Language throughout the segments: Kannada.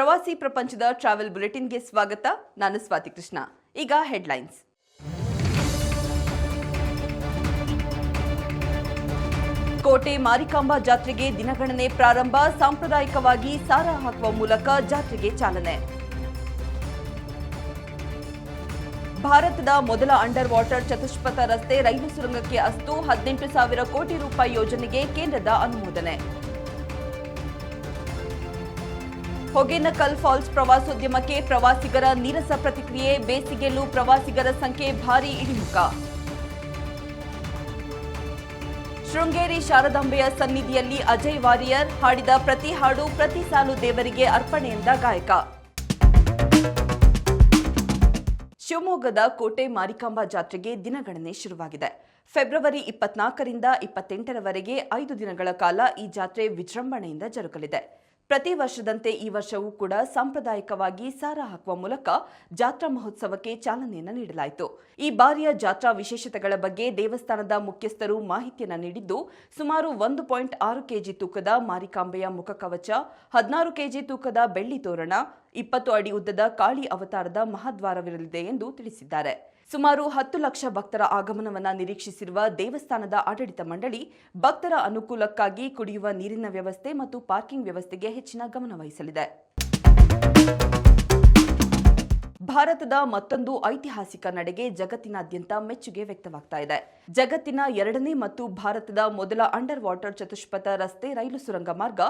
ಪ್ರವಾಸಿ ಪ್ರಪಂಚದ ಟ್ರಾವೆಲ್ ಬುಲೆಟಿನ್ಗೆ ಸ್ವಾಗತ. ನಾನು ಸ್ವಾತಿ ಕೃಷ್ಣ. ಈಗ ಹೆಡ್ಲೈನ್ಸ್ ಕೋಟೆ ಮಾರಿಕಾಂಬಾ ಜಾತ್ರೆಗೆ ದಿನಗಣನೆ ಪ್ರಾರಂಭ. ಸಾಂಪ್ರದಾಯಿಕವಾಗಿ ಸಾರ ಹಾಕುವ ಮೂಲಕ ಜಾತ್ರೆಗೆ ಚಾಲನೆ. ಭಾರತದ ಮೊದಲ ಅಂಡರ್ ವಾಟರ್ ಚತುಷ್ಪಥ ರಸ್ತೆ ರೈಲು ಸುರಂಗಕ್ಕೆ ಅಸ್ತು. ಹದಿನೆಂಟು ಸಾವಿರ ಕೋಟಿ ರೂಪಾಯಿ ಯೋಜನೆಗೆ ಕೇಂದ್ರದ ಅನುಮೋದನೆ. ಹೊಗೇನಕಲ್ ಫಾಲ್ಸ್ ಪ್ರವಾಸೋದ್ಯಮಕ್ಕೆ ಪ್ರವಾಸಿಗರ ನೀರಸ ಪ್ರತಿಕ್ರಿಯೆ, ಬೇಸಿಗೆಯಲ್ಲೂ ಪ್ರವಾಸಿಗರ ಸಂಖ್ಯೆ ಭಾರೀ ಇಳಿಮುಖ. ಶೃಂಗೇರಿ ಶಾರದಾಂಬೆಯ ಸನ್ನಿಧಿಯಲ್ಲಿ ಅಜಯ್ ವಾರಿಯರ್ ಹಾಡಿದ ಪ್ರತಿ ಹಾಡು ಪ್ರತಿ ಸಾಲು ದೇವರಿಗೆ ಅರ್ಪಣೆಯಿಂದ ಗಾಯಕ. ಶಿವಮೊಗ್ಗದ ಕೋಟೆ ಮಾರಿಕಾಂಬಾ ಜಾತ್ರೆಗೆ ದಿನಗಣನೆ ಶುರುವಾಗಿದೆ. ಫೆಬ್ರವರಿ ಇಪ್ಪತ್ನಾಲ್ಕರಿಂದ ಇಪ್ಪತ್ತೆಂಟರವರೆಗೆ ಐದು ದಿನಗಳ ಕಾಲ ಈ ಜಾತ್ರೆ ವಿಜೃಂಭಣೆಯಿಂದ ಜರುಗಲಿದೆ. ಪ್ರತಿ ವರ್ಷದಂತೆ ಈ ವರ್ಷವೂ ಕೂಡ ಸಾಂಪ್ರದಾಯಿಕವಾಗಿ ಸಾರ ಹಾಕುವ ಮೂಲಕ ಜಾತ್ರಾ ಮಹೋತ್ಸವಕ್ಕೆ ಚಾಲನೆಯನ್ನು ನೀಡಲಾಯಿತು. ಈ ಬಾರಿಯ ಜಾತ್ರಾ ವಿಶೇಷತೆಗಳ ಬಗ್ಗೆ ದೇವಸ್ಥಾನದ ಮುಖ್ಯಸ್ಥರು ಮಾಹಿತಿಯನ್ನು ನೀಡಿದ್ದು, ಸುಮಾರು ಒಂದು ಪಾಯಿಂಟ್ ಆರು ಕೆಜಿ ತೂಕದ ಮಾರಿಕಾಂಬೆಯ ಮುಖಕವಚ, ಹದಿನಾರು ಕೆಜಿ ತೂಕದ ಬೆಳ್ಳಿ ತೋರಣ ಇಪ್ಪತ್ತು ಅಡಿ ಉದ್ದದ ಕಾಳಿ ಅವತಾರದ ಮಹಾದ್ವಾರವಿರಲಿದೆ ಎಂದು ತಿಳಿಸಿದ್ದಾರೆ. ಸುಮಾರು ಹತ್ತು ಲಕ್ಷ ಭಕ್ತರ ಆಗಮನವನ್ನು ನಿರೀಕ್ಷಿಸಿರುವ ದೇವಸ್ಥಾನದ ಆಡಳಿತ ಮಂಡಳಿ ಭಕ್ತರ ಅನುಕೂಲಕ್ಕಾಗಿ ಕುಡಿಯುವ ನೀರಿನ ವ್ಯವಸ್ಥೆ ಮತ್ತು ಪಾರ್ಕಿಂಗ್ ವ್ಯವಸ್ಥೆಗೆ ಹೆಚ್ಚಿನ ಗಮನ ವಹಿಸಲಿದೆ. ಭಾರತದ ಮತ್ತೊಂದು ಐತಿಹಾಸಿಕ ನಡೆಗೆ ಜಗತ್ತಿನಾದ್ಯಂತ ಮೆಚ್ಚುಗೆ ವ್ಯಕ್ತವಾಗ್ತಾ ಇದೆ. ಜಗತ್ತಿನ ಎರಡನೇ ಮತ್ತು ಭಾರತದ ಮೊದಲ ಅಂಡರ್ ವಾಟರ್ ಚತುಷ್ಪಥ ರಸ್ತೆ ರೈಲು ಸುರಂಗ ಮಾರ್ಗ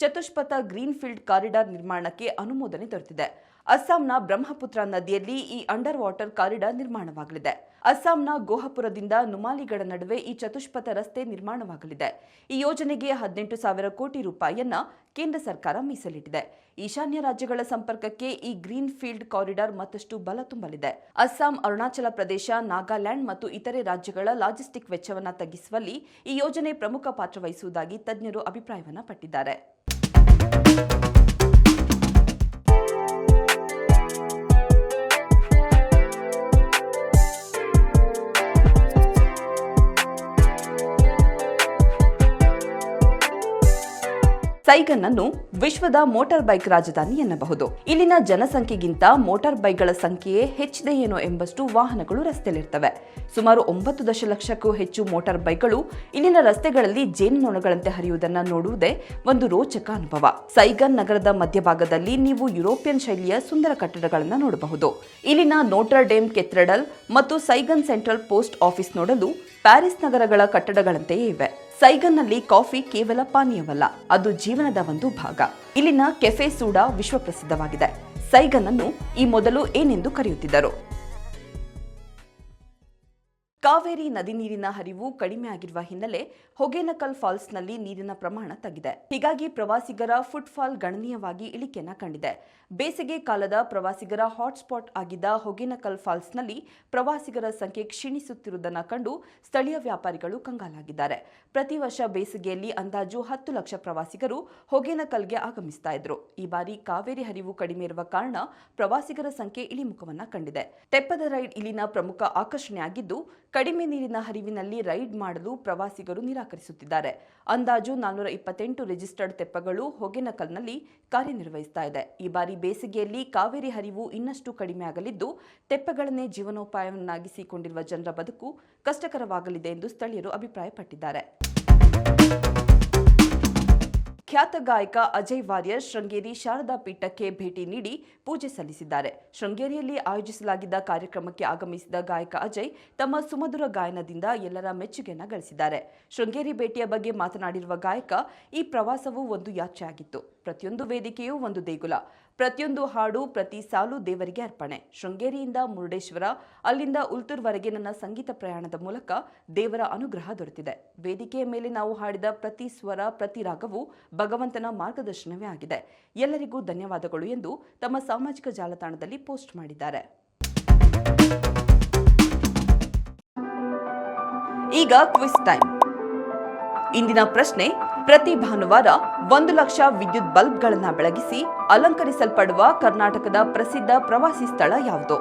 ಚತುಷ್ಪಥ ಗ್ರೀನ್ಫೀಲ್ಡ್ ಕಾರಿಡಾರ್ ನಿರ್ಮಾಣಕ್ಕೆ ಅನುಮೋದನೆ ದೊರೆತಿದೆ. ಅಸ್ಸಾಂನ ಬ್ರಹ್ಮಪುತ್ರ ನದಿಯಲ್ಲಿ ಈ ಅಂಡರ್ ವಾಟರ್ ಕಾರಿಡಾರ್ ನಿರ್ಮಾಣವಾಗಲಿದೆ. ಅಸ್ಸಾಂನ ಗೋಹಪುರದಿಂದ ನುಮಾಲಿಗಡ ನಡುವೆ ಈ ಚತುಷ್ಪಥ ರಸ್ತೆ ನಿರ್ಮಾಣವಾಗಲಿದೆ. ಈ ಯೋಜನೆಗೆ ಹದಿನೆಂಟು ಸಾವಿರ ಕೋಟಿ ರೂಪಾಯಿಯನ್ನ ಕೇಂದ್ರ ಸರ್ಕಾರ ಮೀಸಲಿಟ್ಟಿದೆ. ಈಶಾನ್ಯ ರಾಜ್ಯಗಳ ಸಂಪರ್ಕಕ್ಕೆ ಈ ಗ್ರೀನ್ ಫೀಲ್ಡ್ ಕಾರಿಡಾರ್ ಮತ್ತಷ್ಟು ಬಲ ತುಂಬಲಿದೆ. ಅಸ್ಸಾಂ, ಅರುಣಾಚಲ ಪ್ರದೇಶ, ನಾಗಾಲ್ಯಾಂಡ್ ಮತ್ತು ಇತರೆ ರಾಜ್ಯಗಳ ಲಾಜಿಸ್ಟಿಕ್ ವೆಚ್ಚವನ್ನು ತಗ್ಗಿಸುವಲ್ಲಿ ಈ ಯೋಜನೆ ಪ್ರಮುಖ ಪಾತ್ರ ವಹಿಸುವುದಾಗಿ ತಜ್ಞರು ಅಭಿಪ್ರಾಯವನ್ನು ಪಟ್ಟಿದ್ದಾರೆ. ಸೈಗನ್ ಅನ್ನು ವಿಶ್ವದ ಮೋಟಾರ್ ಬೈಕ್ ರಾಜಧಾನಿ ಎನ್ನಬಹುದು. ಇಲ್ಲಿನ ಜನಸಂಖ್ಯೆಗಿಂತ ಮೋಟಾರ್ ಬೈಕ್ಗಳ ಸಂಖ್ಯೆಯೇ ಹೆಚ್ಚಿದೆ ಏನೋ ಎಂಬಷ್ಟು ವಾಹನಗಳು ರಸ್ತೆಯಲ್ಲಿರ್ತವೆ. ಸುಮಾರು ಒಂಬತ್ತು ದಶಲಕ್ಷಕ್ಕೂ ಹೆಚ್ಚು ಮೋಟಾರ್ ಬೈಕ್ಗಳು ಇಲ್ಲಿನ ರಸ್ತೆಗಳಲ್ಲಿ ಜೇನುನೊಣಗಳಂತೆ ಹರಿಯುವುದನ್ನು ನೋಡುವುದೇ ಒಂದು ರೋಚಕ ಅನುಭವ. ಸೈಗನ್ ನಗರದ ಮಧ್ಯಭಾಗದಲ್ಲಿ ನೀವು ಯುರೋಪಿಯನ್ ಶೈಲಿಯ ಸುಂದರ ಕಟ್ಟಡಗಳನ್ನು ನೋಡಬಹುದು. ಇಲ್ಲಿನ ನೋಟರ್ ಡೇಮ್ ಕೆಥ್ರೆಡಲ್ ಮತ್ತು ಸೈಗನ್ ಸೆಂಟ್ರಲ್ ಪೋಸ್ಟ್ ಆಫೀಸ್ ನೋಡಲು ಪ್ಯಾರಿಸ್ ನಗರಗಳ ಕಟ್ಟಡಗಳಂತೆಯೇ ಇವೆ. ಸೈಗನ್ನಲ್ಲಿ ಕಾಫಿ ಕೇವಲ ಪಾನೀಯವಲ್ಲ, ಅದು ಜೀವನದ ಒಂದು ಭಾಗ. ಇಲ್ಲಿನ ಕೆಫೆ ಸೂಡಾ ವಿಶ್ವಪ್ರಸಿದ್ಧವಾಗಿದೆ. ಸೈಗನ್ ಅನ್ನು ಈ ಮೊದಲು ಏನೆಂದು ಕರೆಯುತ್ತಿದ್ದರು? ಕಾವೇರಿ ನದಿ ನೀರಿನ ಹರಿವು ಕಡಿಮೆ ಆಗಿರುವ ಹಿನ್ನೆಲೆ ಹೊಗೇನಕಲ್ ಫಾಲ್ಸ್ನಲ್ಲಿ ನೀರಿನ ಪ್ರಮಾಣ ತಗ್ಗಿದೆ. ಹೀಗಾಗಿ ಪ್ರವಾಸಿಗರ ಫುಟ್ಫಾಲ್ ಗಣನೀಯವಾಗಿ ಇಳಿಕೆಯನ್ನ ಕಂಡಿದೆ. ಬೇಸಿಗೆ ಕಾಲದ ಪ್ರವಾಸಿಗರ ಹಾಟ್ಸ್ಪಾಟ್ ಆಗಿದ್ದ ಹೊಗೇನಕಲ್ ಫಾಲ್ಸ್ನಲ್ಲಿ ಪ್ರವಾಸಿಗರ ಸಂಖ್ಯೆ ಕ್ಷೀಣಿಸುತ್ತಿರುವುದನ್ನು ಕಂಡು ಸ್ಥಳೀಯ ವ್ಯಾಪಾರಿಗಳು ಕಂಗಾಲಾಗಿದ್ದಾರೆ. ಪ್ರತಿ ವರ್ಷ ಬೇಸಿಗೆಯಲ್ಲಿ ಅಂದಾಜು ಹತ್ತು ಲಕ್ಷ ಪ್ರವಾಸಿಗರು ಹೊಗೇನಕಲ್ಗೆ ಆಗಮಿಸ್ತಾ ಇದ್ರು. ಈ ಬಾರಿ ಕಾವೇರಿ ಹರಿವು ಕಡಿಮೆ ಇರುವ ಕಾರಣ ಪ್ರವಾಸಿಗರ ಸಂಖ್ಯೆ ಇಳಿಮುಖವನ್ನ ಕಂಡಿದೆ. ತೆಪ್ಪದ ರೈಡ್ ಇಲ್ಲಿನ ಪ್ರಮುಖ ಆಕರ್ಷಣೆಯಾಗಿದ್ದು ಕಡಿಮೆ ನೀರಿನ ಹರಿವಿನಲ್ಲಿ ರೈಡ್ ಮಾಡಲು ಪ್ರವಾಸಿಗರು ನಿರಾಕರಿಸುತ್ತಿದ್ದಾರೆ. ಅಂದಾಜು ನಾನ್ನೂರ ಇಪ್ಪತ್ತೆಂಟು ರಿಜಿಸ್ಟರ್ಡ್ ತೆಪ್ಪಗಳು ಹೊಗೆನಕಲ್ನಲ್ಲಿ ಕಾರ್ಯನಿರ್ವಹಿಸ್ತಾ ಇದೆ. ಈ ಬಾರಿ ಬೇಸಿಗೆಯಲ್ಲಿ ಕಾವೇರಿ ಹರಿವು ಇನ್ನಷ್ಟು ಕಡಿಮೆ ಆಗಲಿದ್ದು, ತೆಪ್ಪಗಳನ್ನೇ ಜೀವನೋಪಾಯವನ್ನಾಗಿಸಿಕೊಂಡಿರುವ ಜನರ ಬದುಕು ಕಷ್ಟಕರವಾಗಲಿದೆ ಎಂದು ಸ್ಥಳೀಯರು ಅಭಿಪ್ರಾಯಪಟ್ಟಿದ್ದಾರೆ. ಖ್ಯಾತ ಗಾಯಕ ಅಜಯ್ ವಾರಿಯರ್ ಶೃಂಗೇರಿ ಶಾರದಾ ಪೀಠಕ್ಕೆ ಭೇಟಿ ನೀಡಿ ಪೂಜೆ ಸಲ್ಲಿಸಿದ್ದಾರೆ. ಶೃಂಗೇರಿಯಲ್ಲಿ ಆಯೋಜಿಸಲಾಗಿದ್ದ ಕಾರ್ಯಕ್ರಮಕ್ಕೆ ಆಗಮಿಸಿದ ಗಾಯಕ ಅಜಯ್ ತಮ್ಮ ಸುಮಧುರ ಗಾಯನದಿಂದ ಎಲ್ಲರ ಮೆಚ್ಚುಗೆಯನ್ನು ಗಳಿಸಿದ್ದಾರೆ. ಶೃಂಗೇರಿ ಭೇಟಿಯ ಬಗ್ಗೆ ಮಾತನಾಡಿರುವ ಗಾಯಕ, ಈ ಪ್ರವಾಸವು ಒಂದು ಯಾತ್ರೆಯಾಗಿತ್ತು. ಪ್ರತಿಯೊಂದು ವೇದಿಕೆಯೂ ಒಂದು ದೇಗುಲ. ಪ್ರತಿಯೊಂದು ಹಾಡು ಪ್ರತಿ ಸಾಲು ದೇವರಿಗೆ ಅರ್ಪಣೆ. ಶೃಂಗೇರಿಯಿಂದ ಮುರುಡೇಶ್ವರ, ಅಲ್ಲಿಂದ ಉಲ್ತೂರ್ವರೆಗೆ ನನ್ನ ಸಂಗೀತ ಪ್ರಯಾಣದ ಮೂಲಕ ದೇವರ ಅನುಗ್ರಹ ದೊರೆತಿದೆ. ವೇದಿಕೆಯ ಮೇಲೆ ನಾವು ಹಾಡಿದ ಪ್ರತಿ ಸ್ವರ, ಪ್ರತಿ ರಾಗವು ಭಗವಂತನ ಮಾರ್ಗದರ್ಶನವೇ ಆಗಿದೆ. ಎಲ್ಲರಿಗೂ ಧನ್ಯವಾದಗಳು ಎಂದು ತಮ್ಮ ಸಾಮಾಜಿಕ ಜಾಲತಾಣದಲ್ಲಿ ಪೋಸ್ಟ್ ಮಾಡಿದ್ದಾರೆ. ಈಗ ಕ್ವಿಸ್ ಟೈಮ್. ಇಂದಿನ ಪ್ರಶ್ನೆ ಪ್ರತಿ ಭಾನುವಾರ ಒಂದು ಲಕ್ಷ ವಿದ್ಯುತ್ ಬಲ್ಬ್ಗಳನ್ನ ಬೆಳಗಿಸಿ ಅಲಂಕರಿಸಲ್ಪಡುವ ಕರ್ನಾಟಕದ ಪ್ರಸಿದ್ಧ ಪ್ರವಾಸಿ ಸ್ಥಳ ಯಾವುದು?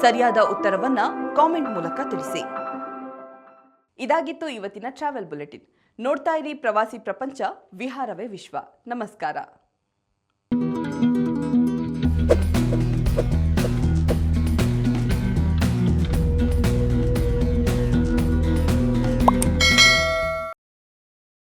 ಸರಿಯಾದ ಉತ್ತರವನ್ನ ಕಾಮೆಂಟ್ ಮೂಲಕ ತಿಳಿಸಿ. ಇದಾಗಿತ್ತು ಇವತ್ತಿನ ಟ್ರಾವೆಲ್ ಬುಲೆಟಿನ್. ನೋಡ್ತಾ ಇರಿ ಪ್ರವಾಸಿ ಪ್ರಪಂಚ, ವಿಹಾರವೇ ವಿಶ್ವ. ನಮಸ್ಕಾರ.